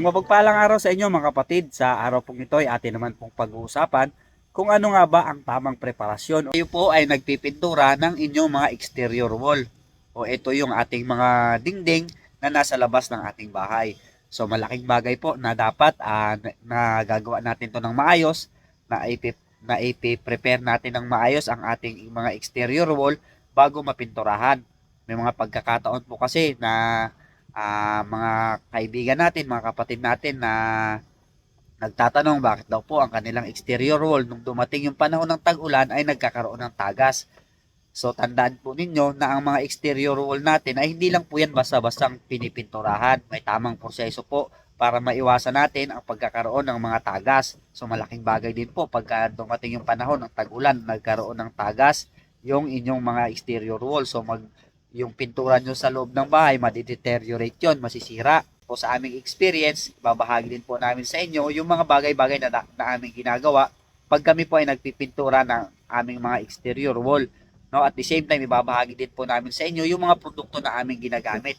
So mapagpalang araw sa inyo mga kapatid. Sa araw pong ito ay atin naman pong pag-uusapan kung ano nga ba ang tamang preparasyon. Kayo po ay nagpipintura ng inyong mga exterior wall. O ito yung ating mga dingding na nasa labas ng ating bahay. So malaking bagay po na dapat ah, na, na gagawa natin to ng maayos, na ipip na ipi-prepare natin ng maayos ang ating mga exterior wall bago mapinturahan. May mga pagkakataon po kasi na ah, mga kaibigan natin, mga kapatid natin na nagtatanong bakit daw po ang kanilang exterior wall nung dumating yung panahon ng tag-ulan ay nagkakaroon ng tagas. So tandaan po ninyo na ang mga exterior wall natin ay hindi lang po yan basta-bastang pinipinturahan. May tamang proseso po para maiwasan natin ang pagkakaroon ng mga tagas. So malaking bagay din po pagka dumating yung panahon ng tag-ulan, nagkaroon ng tagas yung inyong mga exterior wall. So mag yung pintura nyo sa loob ng bahay, madideteriorate yun, masisira. Po sa aming experience, babahagi din po namin sa inyo yung mga bagay-bagay na, na, na aming ginagawa pag kami po ay nagpipintura ng aming mga exterior wall. No, at the same time, ibabahagi din po namin sa inyo yung mga produkto na aming ginagamit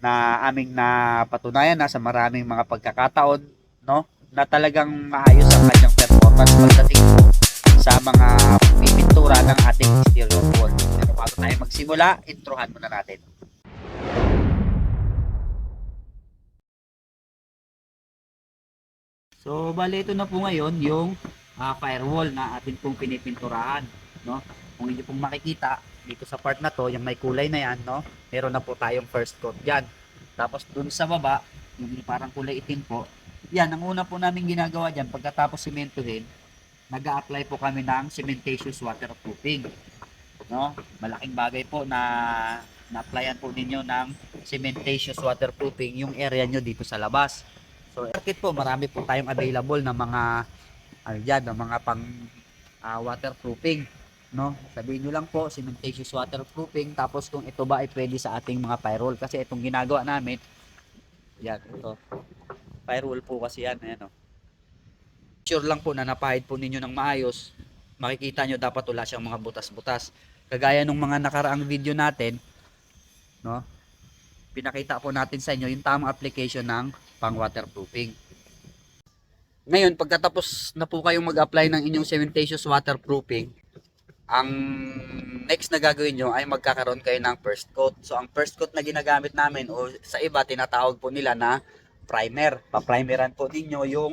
na aming napatunayan na sa maraming mga pagkakataon, no, na talagang maayos ang kanyang performance pagdating sa mga pipintura ng ating exterior wall. Tayo magsimula, introhan muna natin. So, bali ito na po ngayon yung ah, firewall na atin pong pinipinturahan, no? Kung inyo pong makikita dito sa part na to, yung may kulay na yan, no? Meron na po tayong first coat diyan. Tapos dun sa baba, yung parang kulay itim po, yan, ang una po namin ginagawa diyan pagkatapos sementohin, nag apply po kami ng cementatious waterproofing. No? Malaking bagay po na na-applyan po ninyo ng cementatious waterproofing yung area nyo dito sa labas. So, market po, marami po tayong available na mga ano dyan, na mga pang ah, waterproofing. No? Sabihin nyo lang po, cementatious waterproofing. Tapos kung ito ba ay pwede sa ating mga firewall. Kasi itong ginagawa namin, yan, ito. Firewall po kasi yan. Ayan, oh. Sure lang po na napahid po ninyo ng maayos. Makikita nyo dapat wala siyang mga butas-butas. Kagaya nung mga nakaraang video natin, no? Pinakita po natin sa inyo yung tamang application ng pang waterproofing. Ngayon, pagkatapos na po kayong mag-apply ng inyong cementatious waterproofing, ang next na gagawin nyo ay magkakaroon kayo ng first coat. So, ang first coat na ginagamit namin o sa iba, tinatawag po nila na primer. Pa-primeran po ninyo yung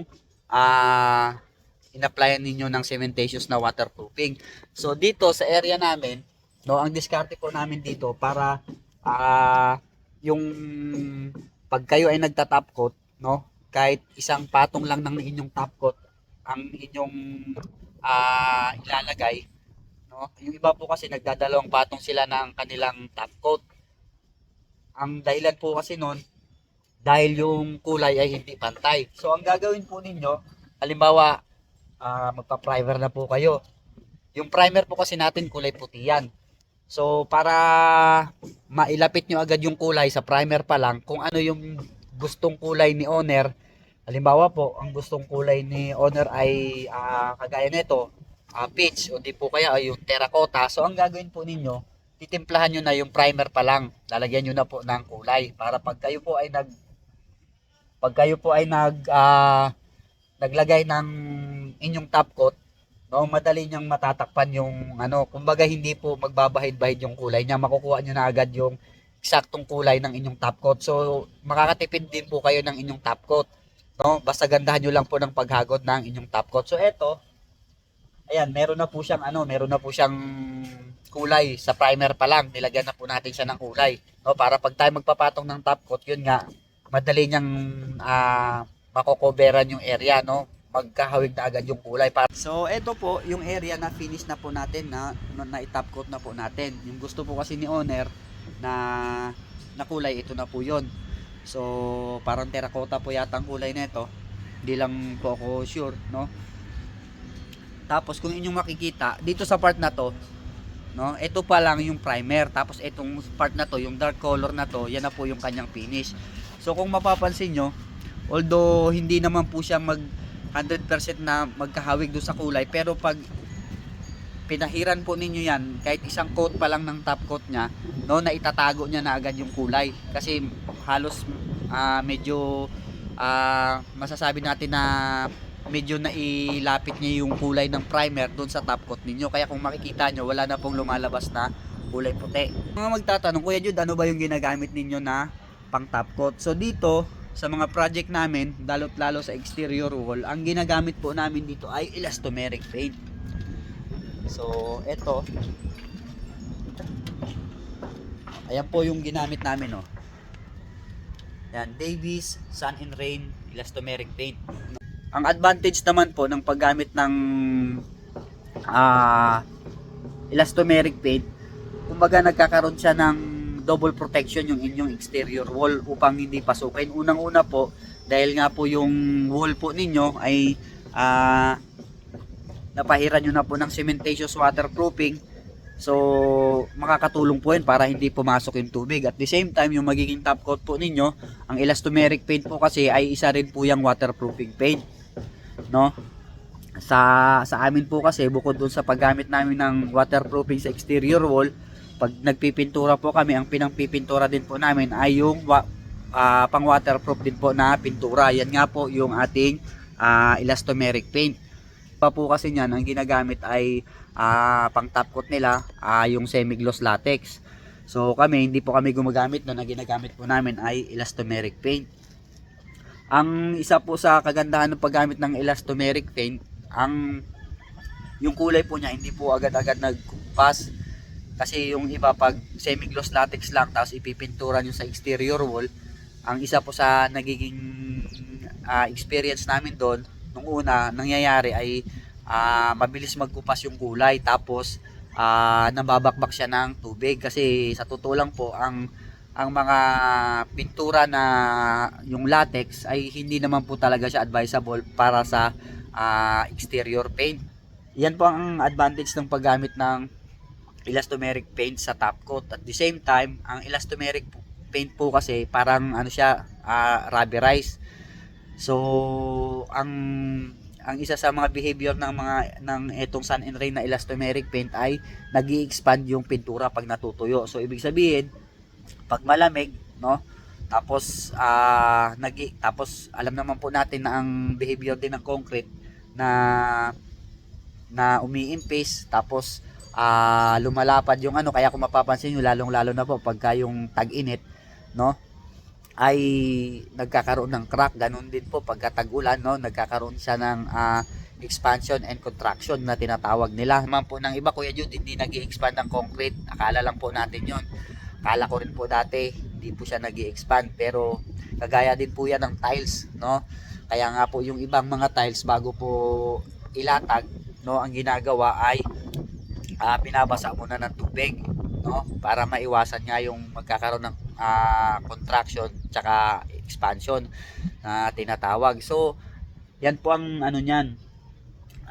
ah in-applyan ninyo ng cementatious na waterproofing. So, dito sa area namin, no, ang diskarte po namin dito para ah yung pag kayo ay nagta-top coat, no, kahit isang patong lang ng inyong top coat ang inyong ah ilalagay, no. Yung iba po kasi nagdadalawang patong sila ng kanilang top coat. Ang dahilan po kasi noon dahil yung kulay ay hindi pantay. So ang gagawin po ninyo, halimbawa ah magpa-primer na po kayo. Yung primer po kasi natin kulay puti yan. So para mailapit nyo agad yung kulay sa primer pa lang kung ano yung gustong kulay ni owner. Halimbawa po, ang gustong kulay ni owner ay ah, kagaya nito, ah, peach o di po kaya ay yung terracotta. So ang gagawin po ninyo, titimplahan nyo na yung primer pa lang. Lalagyan nyo na po ng kulay para pag kayo po ay nag pag kayo po ay nag ah, naglagay ng inyong top coat, no, madali niyang matatakpan yung ano, kumbaga hindi po magbabahid-bahid yung kulay niya, makukuha niyo na agad yung eksaktong kulay ng inyong top coat. So, makakatipid din po kayo ng inyong top coat. No? Basta gandahan niyo lang po ng paghagod ng inyong top coat. So, eto, ayan, meron na po siyang ano, meron na po siyang kulay sa primer pa lang. Nilagyan na po natin siya ng kulay. No? Para pag tayo magpapatong ng top coat, yun nga, madali niyang ah makokoveran yung area, no? Magkahawig na agad yung kulay. So, ito po, yung area na finish na po natin, na, na, na top coat na po natin. Yung gusto po kasi ni owner na, na kulay, ito na po yon So, parang terracotta po yata ang kulay nito. Hindi lang po ako sure, no? Tapos, kung inyong makikita, dito sa part na to, no? Ito pa lang yung primer. Tapos, itong part na to, yung dark color na to, yan na po yung kanyang finish. So, kung mapapansin nyo, although hindi naman po siya mag 100% na magkahawig doon sa kulay, pero pag pinahiran po ninyo yan, kahit isang coat pa lang ng top coat niya, no, na itatago niya na agad yung kulay. Kasi halos ah, medyo ah, masasabi natin na medyo nailapit niya yung kulay ng primer doon sa top coat ninyo. Kaya kung makikita nyo, wala na pong lumalabas na kulay puti. Mga magtatanong, Kuya Jude, ano ba yung ginagamit ninyo na pang top coat? So dito, sa mga project namin, dalot lalo sa exterior wall, ang ginagamit po namin dito ay elastomeric paint. So, eto. Ayan po yung ginamit namin, oh. Yan, Davies Sun and Rain Elastomeric Paint. Ang advantage naman po ng paggamit ng ah elastomeric paint, kumbaga nagkakaroon siya ng double protection yung inyong exterior wall upang hindi pasukin. Unang-una po, dahil nga po yung wall po ninyo ay ah napahiran nyo na po ng cementatious waterproofing So, makakatulong po yun para hindi pumasok yung tubig. At the same time, yung magiging top coat po ninyo, ang elastomeric paint po kasi ay isa rin po yung waterproofing paint. No? Sa, sa amin po kasi, bukod dun sa paggamit namin ng waterproofing sa exterior wall, pag nagpipintura po kami, ang pinangpipintura din po namin ay yung ah, pang waterproof din po na pintura. Yan nga po yung ating ah, elastomeric paint. Pa po kasi niyan, ang ginagamit ay ah pang top coat nila ah yung semi-gloss latex. So kami hindi po kami gumagamit na ang ginagamit po namin ay elastomeric paint. Ang isa po sa kagandahan ng paggamit ng elastomeric paint, ang yung kulay po niya hindi po agad-agad nagkumpas. Kasi yung iba pag semi-gloss latex lang tapos ipipintura nyo sa exterior wall, ang isa po sa nagiging ah, experience namin doon nung una nangyayari ay ah, mabilis magkupas yung kulay tapos ah, nababakbak siya ng tubig kasi sa totoo lang po ang ang mga pintura na yung latex ay hindi naman po talaga siya advisable para sa ah, exterior paint. Yan po ang advantage ng paggamit ng elastomeric paint sa top coat. At the same time, ang elastomeric paint po kasi parang ano siya, ah, rubberized. So, ang ang isa sa mga behavior ng mga ng etong Sun and Rain na elastomeric paint ay nag expand yung pintura pag natutuyo. So ibig sabihin, pag malamig, no? Tapos ah nag tapos alam naman po natin na ang behavior din ng concrete na na umiimpis tapos ah lumalapad yung ano kaya kung mapapansin niyo lalong lalo na po pagka yung tag-init, no? ay nagkakaroon ng crack. Ganun din po pagka tag-ulan, no? nagkakaroon siya ng ah, expansion and contraction na tinatawag nila. Naman po ng iba, Kuya Jude, hindi nag expand ng concrete. Akala lang po natin yon Akala ko rin po dati, hindi po siya nag expand Pero kagaya din po yan ng tiles. No? Kaya nga po yung ibang mga tiles bago po ilatag, no, ang ginagawa ay ah, pinabasa muna ng tubig no? Para maiwasan nga yung magkakaroon ng ah, contraction tsaka expansion na tinatawag. So yan po ang ano niyan.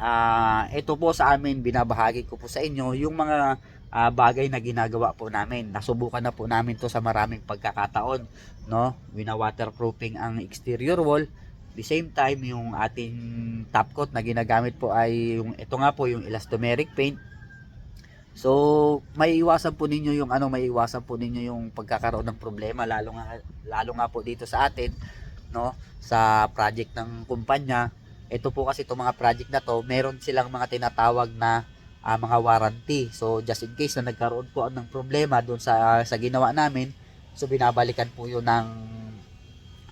Ah ito po sa amin binabahagi ko po sa inyo yung mga ah, bagay na ginagawa po namin. Nasubukan na po namin to sa maraming pagkakataon no? Wina waterproofing ang exterior wall. The same time yung ating top coat na ginagamit po ay yung ito nga po yung elastomeric paint So, may iwasan po ninyo yung ano, may iwasan po ninyo yung pagkakaroon ng problema lalo nga lalo nga po dito sa atin, no, sa project ng kumpanya. Ito po kasi itong mga project na to, meron silang mga tinatawag na ah, mga warranty. So, just in case na nagkaroon po ng problema doon sa sa ginawa namin, so binabalikan po 'yun ng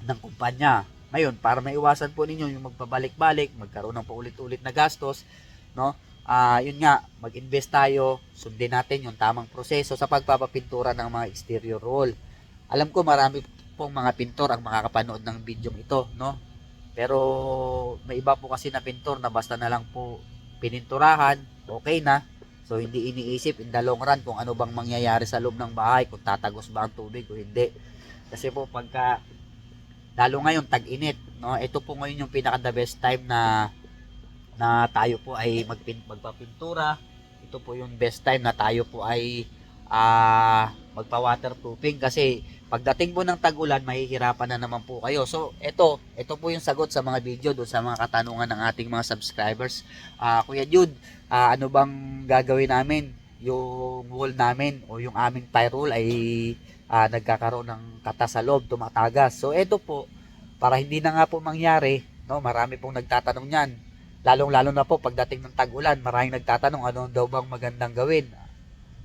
ng kumpanya. Ngayon, para maiwasan po ninyo yung magpabalik-balik, magkaroon ng paulit-ulit na gastos, no? Ah yun nga, mag-invest tayo, sundin natin yung tamang proseso sa pagpapapintura ng mga exterior wall. Alam ko marami pong mga pintor ang makakapanood ng video ito, no? Pero may iba po kasi na pintor na basta na lang po pininturahan, okay na. So hindi iniisip in the long run kung ano bang mangyayari sa loob ng bahay, kung tatagos ba ang tubig o hindi. Kasi po pagka lalo ngayon tag-init, no? Ito po ngayon yung pinaka the best time na na tayo po ay magpin, magpapintura. Ito po yung best time na tayo po ay ah magpa-waterproofing kasi pagdating po ng tag-ulan, mahihirapan na naman po kayo. So, ito, ito po yung sagot sa mga video doon sa mga katanungan ng ating mga subscribers. Ah, Kuya Jude, ah, ano bang gagawin namin? Yung wall namin o yung aming firewall ay ah, nagkakaroon ng kata sa loob, tumatagas. So, ito po, para hindi na nga po mangyari, no, marami pong nagtatanong niyan. Lalong-lalo na po pagdating ng tag-ulan, maraming nagtatanong ano daw bang magandang gawin.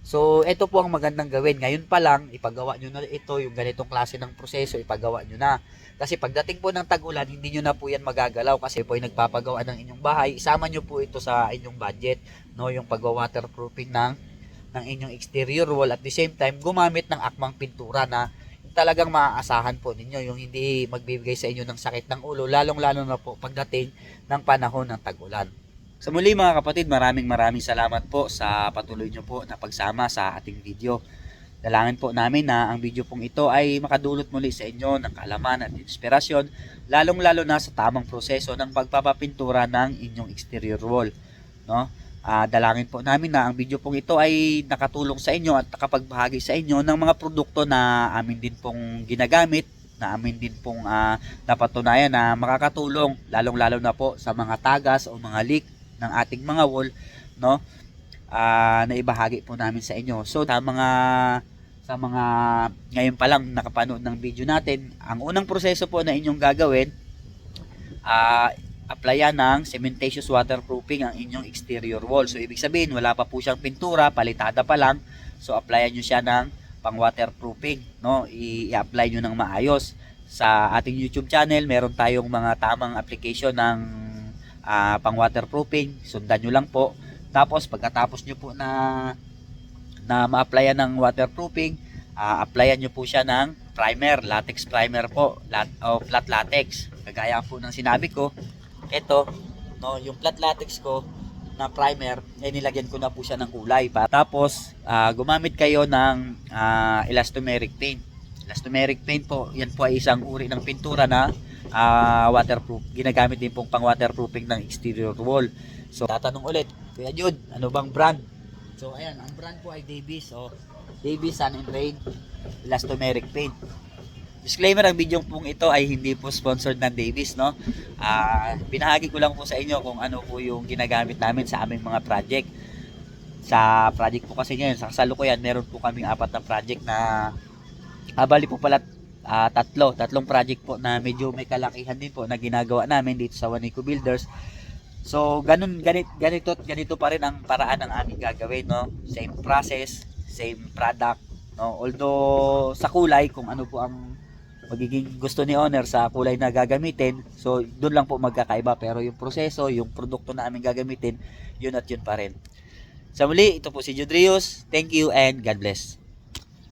So, ito po ang magandang gawin. Ngayon pa lang, ipagawa nyo na ito, yung ganitong klase ng proseso, ipagawa nyo na. Kasi pagdating po ng tag-ulan, hindi nyo na po yan magagalaw kasi po ay nagpapagawa ng inyong bahay. Isama nyo po ito sa inyong budget, no, yung pagwa-waterproofing ng ng inyong exterior wall at the same time gumamit ng akmang pintura na talagang maaasahan po ninyo yung hindi magbibigay sa inyo ng sakit ng ulo lalong lalo na po pagdating ng panahon ng tag-ulan. Sa muli mga kapatid, maraming maraming salamat po sa patuloy nyo po na pagsama sa ating video. Dalangin po namin na ang video pong ito ay makadulot muli sa inyo ng kaalaman at inspirasyon, lalong-lalo na sa tamang proseso ng pagpapapintura ng inyong exterior wall. No? Ah, dalangin po namin na ang video pong ito ay nakatulong sa inyo at nakapagbahagi sa inyo ng mga produkto na amin din pong ginagamit, na amin din pong ah, napatunayan na makakatulong, lalong-lalo na po sa mga tagas o mga leak ng ating mga wall, no? Ah, naibahagi po namin sa inyo. So, sa mga sa mga ngayon pa lang nakapanood ng video natin, ang unang proseso po na inyong gagawin, ah, applyan ng cementatious waterproofing ang inyong exterior wall. So, ibig sabihin, wala pa po siyang pintura, palitada pa lang. So, applyan nyo siya ng pang waterproofing, no? I-apply nyo ng maayos. Sa ating YouTube channel, meron tayong mga tamang application ng ah, pang waterproofing. Sundan nyo lang po. Tapos, pagkatapos nyo po na na ma-applyan ng waterproofing, ah, applyan nyo po siya ng primer, latex primer po, lat, o flat latex. Kagaya po ng sinabi ko, ito, no, yung flat latex ko na primer, eh nilagyan ko na po siya ng kulay. Pa. Tapos, ah, gumamit kayo ng ah, elastomeric paint. Elastomeric paint po, yan po ay isang uri ng pintura na ah, waterproof. Ginagamit din pong pang waterproofing ng exterior wall. So, tatanong ulit, Kuya Jude, ano bang brand? So, ayan, ang brand po ay Davies. So, Davies Sun and Rain Elastomeric Paint. Disclaimer, ang video pong ito ay hindi po sponsored ng Davis, no? Ah, binahagi ko lang po sa inyo kung ano po yung ginagamit namin sa aming mga project. Sa project po kasi ngayon, sa kasalukuyan, meron po kaming apat na project na ah, bali po pala ah, tatlo, tatlong project po na medyo may kalakihan din po na ginagawa namin dito sa Wanico Builders. So, ganun, ganit, ganito, ganito pa rin ang paraan ng aming gagawin, no? Same process, same product, no? Although, sa kulay, kung ano po ang magiging gusto ni owner sa kulay na gagamitin. So, doon lang po magkakaiba. Pero yung proseso, yung produkto na aming gagamitin, yun at yun pa rin. Sa muli, ito po si Judrius. Thank you and God bless.